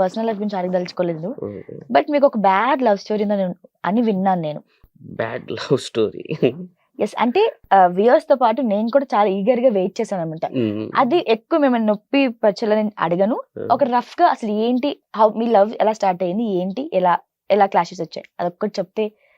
Personal life గురించి అడగదలుచుకోలేదు but మీకు ఒక బ్యాడ్ లవ్ స్టోరీ అని విన్నాను నేను. బ్యాడ్ లవ్ స్టోరీ ఎస్ అంటే వ్యూయర్స్తో పాటు నేను కూడా చాలా ఈగర్గా వెయిట్ చేశాను అనమాట అది ఎక్కువ మిమ్మల్ని నొప్పి పరచాలని అడగను. ఒక రఫ్గా అసలు ఏంటి హౌ మీ లవ్ ఎలా స్టార్ట్ అయింది ఏంటి ఎలా ఎలా క్లాషెస్ వచ్చాయి అదొక్కటి చెప్తే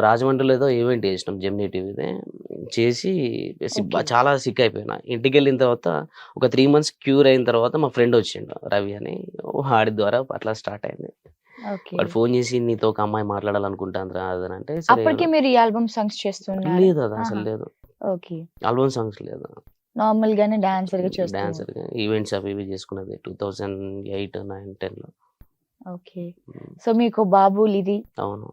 రాజమండ్రిలో ఏదో ఈవెంట్ చేసినాం జెమినీ టీవీదే చేసి. చాలా సిక్ అయిపోయినా. ఇంటికి వెళ్ళిన తర్వాత ఒక త్రీ మంత్స్ క్యూర్ అయిన తర్వాత మా ఫ్రెండ్ వచ్చిండు రవి అని. వాడి ద్వారా అట్లా స్టార్ట్ అయింది. వాడు ఫోన్ చేసి నీతో ఒక అమ్మాయి మాట్లాడాలనుకుంటాను అంటే అప్పటికే మీరు ఈ ఆల్బమ్ సాంగ్స్ చేస్తున్నారు. లేదు అది అసలు ఆహా. లేదు. ఓకే. ఆల్బమ్ సాంగ్స్ లేదు. నార్మల్ గానే డాన్సర్గా చేస్తున్నారు డాన్సర్ ఈవెంట్స్ అవి ఇవి చేసుకున్నది టూ థౌజండ్ ఎయిట్ నైన్ టెన్లో. ఓకే. సో మీకు బాబు ఇది అవును.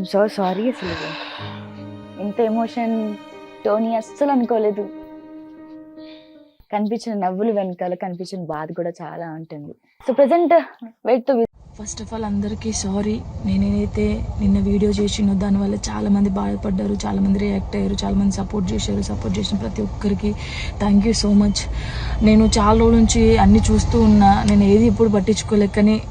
ఐఎమ్ సో సారీ అసలు ఇంత ఎమోషన్ టోనీ అస్సలు అనుకోలేదు. కనిపించిన నవ్వులు వెనకాల కనిపించిన బాధ కూడా చాలా ఉంటుంది. So present wait to first of all అందరికీ సారీ నేనేదైతే నిన్న వీడియో చేసినో దానివల్ల చాలామంది బాధపడ్డారు చాలామంది రియాక్ట్ అయ్యారు చాలామంది సపోర్ట్ చేశారు సపోర్ట్ చేసిన ప్రతి ఒక్కరికి థ్యాంక్ యూ సో మచ్ నేను చాలా రోజుల నుంచి అన్ని చూస్తూ ఉన్నా నేను ఏది ఎప్పుడు పట్టించుకోలేకని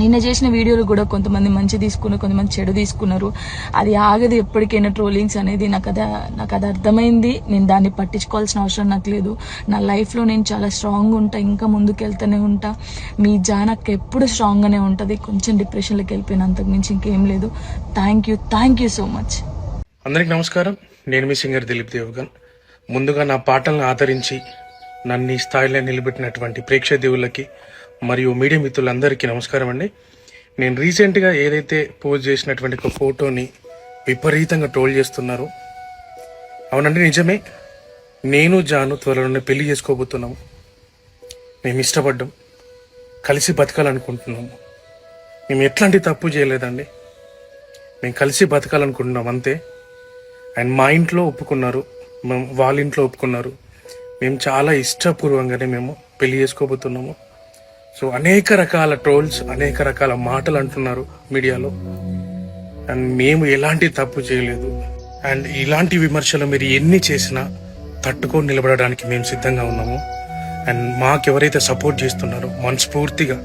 నిన్న చేసిన వీడియోలు కూడా కొంతమంది మంచి తీసుకున్నారు కొంతమంది చెడు తీసుకున్నారు. అది ఆగదు ఎప్పటికైనా ట్రోలింగ్స్ అనేది. నాకు అది నాకు అది అర్థమైంది. నేను దాన్ని పట్టించుకోవాల్సిన అవసరం నాకు లేదు. నా లైఫ్లో నేను చాలా స్ట్రాంగ్ ఉంటా ఇంకా ముందుకు వెళ్తూనే ఉంటా. మీ జానక్ ఎప్పుడు స్ట్రాంగ్గానే ఉంటుంది. కొంచెం డిప్రెషన్లోకి వెళ్ళిపోయిన అంతకుమించి ఇంకేం లేదు. Thank you thank you so much అందరికి నమస్కారం. నేను మీ సింగర్ దిలీప్ దేవగన్. ముందుగా నా పాటలను ఆదరించి నన్ను ఈ స్థాయిలో నిలబెట్టినటువంటి ప్రేక్షదేవులకి మరియు మీడియా మిత్రులందరికీ నమస్కారం అండి. నేను రీసెంట్గా ఏదైతే పోస్ట్ చేసినటువంటి ఒక ఫోటోని విపరీతంగా ట్రోల్ చేస్తున్నారు. అవునండి నిజమే. నేను జాను త్వరలోనే పెళ్ళి చేసుకోబోతున్నాము. మేము ఇష్టపడ్డాం కలిసి బతకాలనుకుంటున్నాము. మేము ఎట్లాంటి తప్పు చేయలేదండి. మేము కలిసి బతకాలనుకుంటున్నాం అంతే. అండ్ మా ఇంట్లో ఒప్పుకున్నారు మేము వాళ్ళ ఇంట్లో ఒప్పుకున్నారు. మేము చాలా ఇష్టపూర్వకంగానే మేము పెళ్ళి చేసుకోబోతున్నాము. సో అనేక రకాల ట్రోల్స్ అనేక రకాల మాటలు అంటున్నారు మీడియాలో. అండ్ మేము ఎలాంటి తప్పు చేయలేదు. అండ్ ఇలాంటి విమర్శలు మీరు ఎన్ని చేసినా తట్టుకొని నిలబడడానికి మేము సిద్ధంగా ఉన్నాము. అండ్ మాకు ఎవరైతే సపోర్ట్ చేస్తున్నారో మనస్ఫూర్తిగా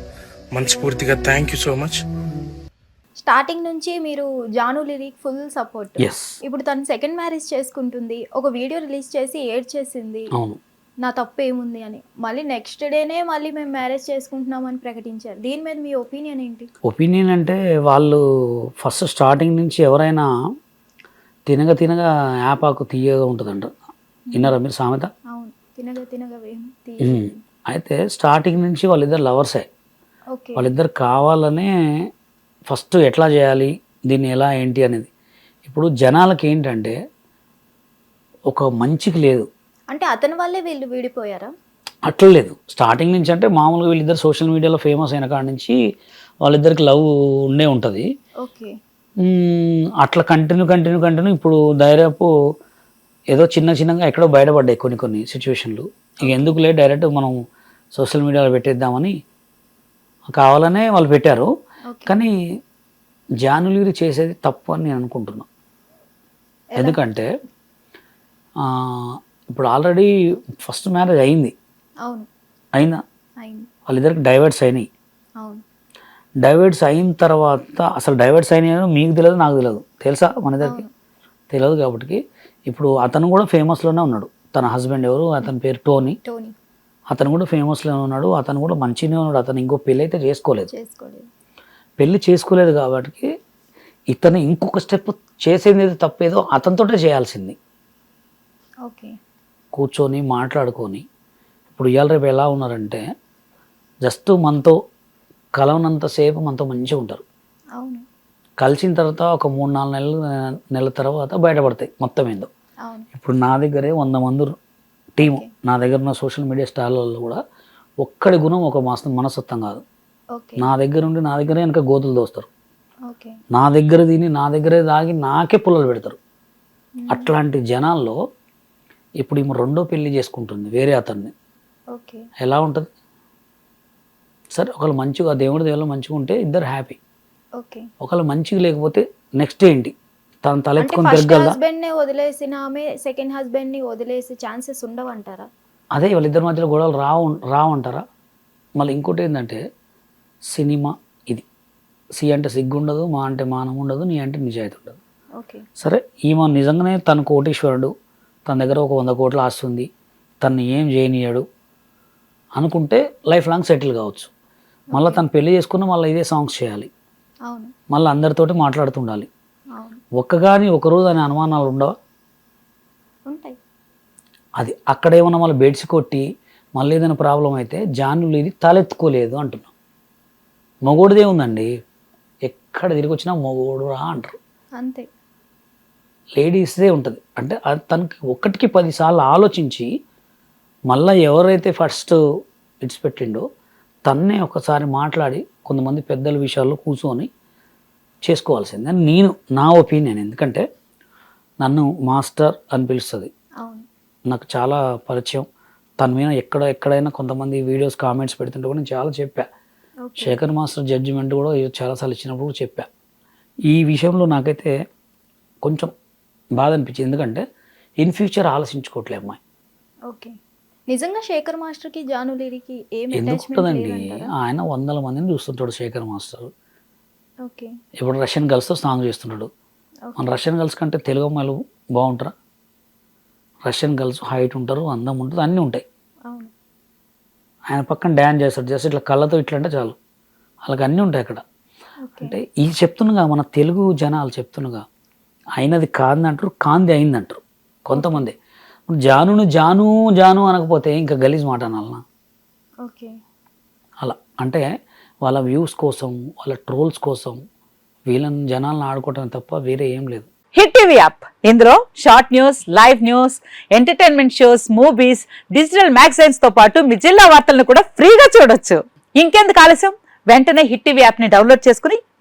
మనస్ఫూర్తిగా thank you so much starting నుంచి మీరు జాను లిరిక్ ఫుల్ సపోర్ట్ ఇప్పుడు తను సెకండ్ మ్యారేజ్ చేసుకుంటుంది. ఒక వీడియో రిలీజ్ చేసి ఏడ్ చేసింది అవును. నా తప్పు ఏముంది అని. మళ్ళీ నెక్స్ట్ డేనే మళ్ళీ మేము మ్యారేజ్ చేసుకుంటున్నామని ప్రకటించారు. దీని మీద మీ ఒపీనియన్ ఏంటి? ఒపీనియన్ అంటే వాళ్ళు ఫస్ట్ స్టార్టింగ్ నుంచి ఎవరైనా తినగ తినగా యాపాకు తీయగా ఉంటుందంట. విన్నారా మీరు సామెత? అవును. తినగా. అయితే స్టార్టింగ్ నుంచి వాళ్ళిద్దరు లవర్సే వాళ్ళిద్దరు కావాలనే ఫస్ట్ ఎట్లా చేయాలి? దీన్ని ఎలా ఏంటి అనేది. ఇప్పుడు జనాలకి ఏంటంటే ఒక మంచికి లేదు. అంటే అతని వల్లే వీళ్ళు విడిపోయారా? అట్లా లేదు. స్టార్టింగ్ నుంచి అంటే మామూలుగా వీళ్ళిద్దరు సోషల్ మీడియాలో ఫేమస్ అయిన కాడ నుంచి వాళ్ళిద్దరికి లవ్ ఉండే ఉంటుంది. ఓకే. అట్లా కంటిన్యూ కంటిన్యూ కంటిన్యూ ఇప్పుడు ధైర్యపు ఏదో చిన్న చిన్నగా ఎక్కడో బయటపడ్డాయి కొన్ని కొన్ని సిచ్యువేషన్లు. ఇక ఎందుకులే డైరెక్ట్ మనం సోషల్ మీడియాలో పెట్టేద్దామని కావాలనే వాళ్ళు పెట్టారు. కానీ జానులీరి చేసేది తప్పు అని నేను అనుకుంటున్నా. ఎందుకంటే ఇప్పుడు ఆల్రెడీ ఫస్ట్ మ్యారేజ్ అయింది. అవును. అయింది. వాళ్ళిద్దరికి డైవర్ట్స్ అయినాయి. అవును. డైవర్ట్స్ అయిన తర్వాత అసలు డైవర్ట్స్ అయినాయో మీకు తెలియదు నాకు తెలియదు. తెలుసా మన ఇద్దరికి. తెలియదు కాబట్టి. ఇప్పుడు అతను కూడా ఫేమస్లోనే ఉన్నాడు. తన హస్బెండ్ ఎవరు? అతని పేరు టోనీ టోనీ అతను కూడా ఫేమస్లోనే ఉన్నాడు. అతను కూడా మంచిగానే ఉన్నాడు. అతను ఇంకో పెళ్ళి అయితే చేసుకోలేదు. చేసుకోలేదు. పెళ్ళి చేసుకోలేదు కాబట్టి ఇతను ఇంకొక స్టెప్ చేసేది ఏదో తప్పేదో అతనితోటే చేయాల్సింది. ఓకే. కూర్చొని మాట్లాడుకొని ఇప్పుడు ఇవాళ రేపు ఎలా ఉన్నారంటే జస్ట్ మనతో కలవనంతసేపు మనతో మంచిగా ఉంటారు. కలిసిన తర్వాత ఒక మూడు నాలుగు నెలలు నెలల తర్వాత బయటపడతాయి మొత్తం ఏందో. ఇప్పుడు నా దగ్గరే వంద మంది టీము నా దగ్గర ఉన్న సోషల్ మీడియా స్టార్లలో కూడా ఒక్కడి గుణం ఒక మాసం మనస్తత్వం కాదు. నా దగ్గర ఉండి నా దగ్గరే వెనక గోతులు దోస్తారు. నా దగ్గర తిని నా దగ్గరే దాగి నాకే పుల్లలు పెడతారు. అట్లాంటి జనాల్లో ఇప్పుడు ఈమె రెండో పెళ్ళి చేసుకుంటుంది వేరే అతన్ని. ఓకే. ఎలా ఉంటుంది? సరే ఒకళ్ళు మంచిగా దేవుడి దేవుళ్ళు మంచిగా ఉంటే ఇద్దరు హ్యాపీ. ఓకే. ఒకళ్ళు మంచిగా లేకపోతే నెక్స్ట్ ఏంటి? తను తలెత్తుకొని తిరగలదా వదిలేసిన ఆమె సెకండ్ హస్బెండ్ని వదిలేసే ఛాన్సెస్ ఉండవంటారా? అదే వాళ్ళిద్దరి మధ్యలో గొడవలు రావు రావంటారా? మళ్ళీ ఇంకోటి ఏంటంటే సినిమా ఇది. సి అంటే సిగ్గు ఉండదు మా అంటే మానం ఉండదు నీ అంటే నిజాయితీ ఉండదు. ఓకే. సరే ఈమె నిజంగానే తన కోటీశ్వరుడు తన దగ్గర ఒక వంద కోట్లు ఆస్తుంది తన్ని ఏం చేయనీయడు అనుకుంటే లైఫ్ లాంగ్ సెటిల్ కావచ్చు. మళ్ళీ తను పెళ్ళి చేసుకున్న మళ్ళీ ఇదే సాంగ్స్ చేయాలి. మళ్ళీ అందరితోటి మాట్లాడుతుండాలి. ఒక్కగాని ఒకరోజు అనే అనుమానాలు ఉండవా? ఉంటాయి. అది అక్కడ ఏమన్నా మళ్ళీ బెడ్స్ కొట్టి మళ్ళీ ఏదైనా ప్రాబ్లం అయితే జానులు ఇది తలెత్తుకోలేదు అంటున్నాం. మొగోడిదే ఉందండి ఎక్కడ తిరిగి వచ్చినా మొగోడు రా అంటారు. అంతే. లేడీస్దే ఉంటుంది. అంటే తనకి ఒకటికి పదిసార్లు ఆలోచించి మళ్ళీ ఎవరైతే ఫస్ట్ ఇడిచిపెట్టిండో తన్నే ఒకసారి మాట్లాడి కొంతమంది పెద్దల విషయాల్లో కూర్చొని చేసుకోవాల్సింది. అని నేను నా ఒపీనియన్. ఎందుకంటే నన్ను మాస్టర్ అని పిలుస్తుంది. నాకు చాలా పరిచయం. తన మీద ఎక్కడ ఎక్కడైనా కొంతమంది వీడియోస్ కామెంట్స్ పెడుతుంటే కూడా నేను చాలా చెప్పా. శేఖర్ మాస్టర్ జడ్జిమెంట్ కూడా చాలాసార్లు ఇచ్చినప్పుడు చెప్పా. ఈ విషయంలో నాకైతే కొంచెం బాధ అనిపించింది. ఎందుకంటే ఇన్ ఫ్యూచర్ ఆలోచించుకోవట్లే అమ్మాయి. ఓకే. నిజంగా శేఖర్ మాస్టర్కి జాను లిరికి ఏం ఎందుకు అటాచ్మెంట్ ఉంటుందండి? లేదంటారా? ఆయన వందల మందిని చూస్తుంటాడు శేఖర్ మాస్టర్. ఓకే. ఇప్పుడు రష్యన్ గర్ల్స్తో సాంగ్ చేస్తున్నాడు. మన రష్యన్ గర్ల్స్ కంటే తెలుగు అమ్మాయిలు బాగుంటారా? రష్యన్ గర్ల్స్ హైట్ ఉంటారు అందం ఉంటుంది అన్నీ ఉంటాయి. ఆయన పక్కన డ్యాన్స్ చేస్తాడు. జస్ట్ ఇట్లా కళ్ళతో ఇట్లా అంటే చాలు. వాళ్ళకి అన్నీ ఉంటాయి అక్కడ. అంటే ఈ చెప్తున్నగా మన తెలుగు జనాలు చెప్తున్నగా అయినది కాంది అంటారు కాంది అయింది అంటారు కొంతమంది జానును జాను జాను అనకపోతే ఇంకా గలీజ్ మాట అనాలనా? ఓకే. అలా. అంటే వాళ్ళ వ్యూస్ కోసం వాళ్ళ ట్రోల్స్ కోసం వీళ్ళని జనాలను ఆడుకోవటం తప్ప వేరే ఏం లేదు. Hit TV app. ఇందులో short news live news entertainment shows movies digital మ్యాగజైన్స్తో పాటు మీ జిల్లా వార్తలను కూడా ఫ్రీగా చూడొచ్చు. ఇంకెందుకు ఆలస్యం? వెంటనే హిట్ టీవీ యాప్ని డౌన్లోడ్ చేసుకుని